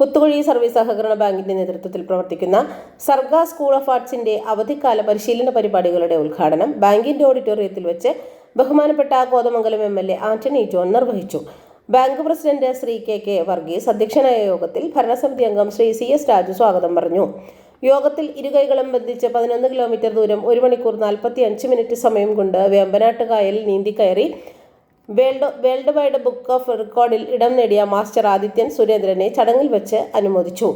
Kuthukuzhi service സഹകരണ ബാങ്കിന്റെ നേതൃത്വത്തിൽ പ്രവർത്തിക്കുന്ന സർഗ സ്കൂൾ ഓഫ് ആർട്സിന്റെ അവധിക്കാല പരിശീലന പരിപാടികളുടെ ഉദ്ഘാടനം ബാങ്കിന്റെ ഓഡിറ്റോറിയത്തിൽ വെച്ച് ബഹുമാനപ്പെട്ട Kothamangalam M L A Antony John നിർവഹിച്ചു. Bank president Shri K K Varghese അധ്യക്ഷനായ യോഗത്തിൽ ഭരണസമിതി അംഗം ശ്രീ സി എസ് രാജു സ്വാഗതം പറഞ്ഞു. യോഗത്തിൽ ഇരുകൈകളും ബന്ധിച്ച് പതിനൊന്ന് കിലോമീറ്റർ ദൂരം ഒരു മണിക്കൂർ നാൽപ്പത്തി അഞ്ച് മിനിറ്റ് സമയം കൊണ്ട് വേമ്പനാട്ട് കായൽ നീന്തി കയറി world world wide book of റെക്കോർഡിൽ ഇടം നേടിയ മാസ്റ്റർ ആദിത്യൻ സുരേന്ദ്രനെ ചടങ്ങിൽ വെച്ച് അനുമോദിച്ചു.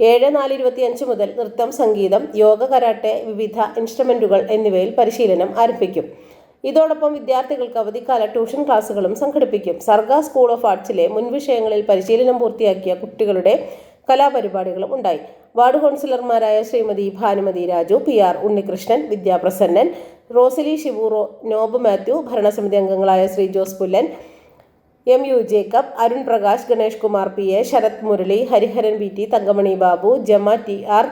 ഏഴ് നാല് ഇരുപത്തിയഞ്ച് മുതൽ നൃത്തം സംഗീതം യോഗ കരാട്ടെ വിവിധ ഇൻസ്ട്രുമെന്റുകൾ എന്നിവയിൽ പരിശീലനം ആരംഭിക്കും. ഇതോടൊപ്പം വിദ്യാർത്ഥികൾക്ക് അവധിക്കാല ട്യൂഷൻ ക്ലാസുകളും സംഘടിപ്പിക്കും. സർഗ സ്കൂൾ ഓഫ് ആർട്സിലെ മുൻവിഷയങ്ങളിൽ പരിശീലനം പൂർത്തിയാക്കിയ കുട്ടികളുടെ കലാപരിപാടികളും ഉണ്ടായി. വാർഡ് കൗൺസിലർമാരായ ശ്രീമതി ഭാനുമതി രാജു പി ആർ ഉണ്ണികൃഷ്ണൻ വിദ്യാപ്രസന്നൻ റോസലി ഷിബുറോ നോബ് മാത്യു ഭരണസമിതി അംഗങ്ങളായ Shri Jose Pullan M U Jacob Arun Prakash Ganesh Kumar P A Sarath Murali Hariharan V T Thankamani Babu Jama T R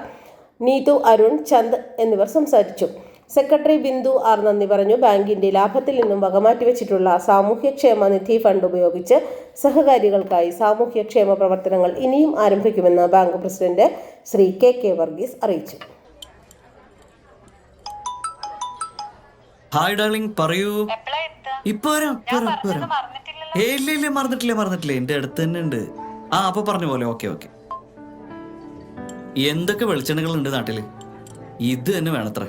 Neethu Arun Chand എന്നിവർ സംസാരിച്ചു. സെക്രട്ടറി ബിന്ദു ആർ നന്ദി പറഞ്ഞു. ബാങ്കിന്റെ ലാഭത്തിൽ നിന്നും വകമാറ്റി വെച്ചിട്ടുള്ള സാമൂഹ്യക്ഷേമ നിധി ഫണ്ട് ഉപയോഗിച്ച് സഹകാരികൾക്കായി സാമൂഹ്യക്ഷേമ പ്രവർത്തനങ്ങൾ ഇനിയും ആരംഭിക്കുമെന്ന് bank president Shri K K Varghese അറിയിച്ചു. ഹായ് ഡാർലിംഗ് പറയൂ. ഇപ്പോഴും? ഇപ്പൊ വരാം ഇല്ല ഇല്ല മറന്നിട്ടില്ല മറന്നിട്ടില്ല. എന്റെ അടുത്ത് തന്നെ ഉണ്ട്. ആ അപ്പൊ പറഞ്ഞ പോലെ ഓക്കെ ഓക്കെ. എന്തൊക്കെ വെളിച്ചെണ്ണകൾ ഉണ്ട് നാട്ടിൽ? ഇത് തന്നെ വേണത്രേ.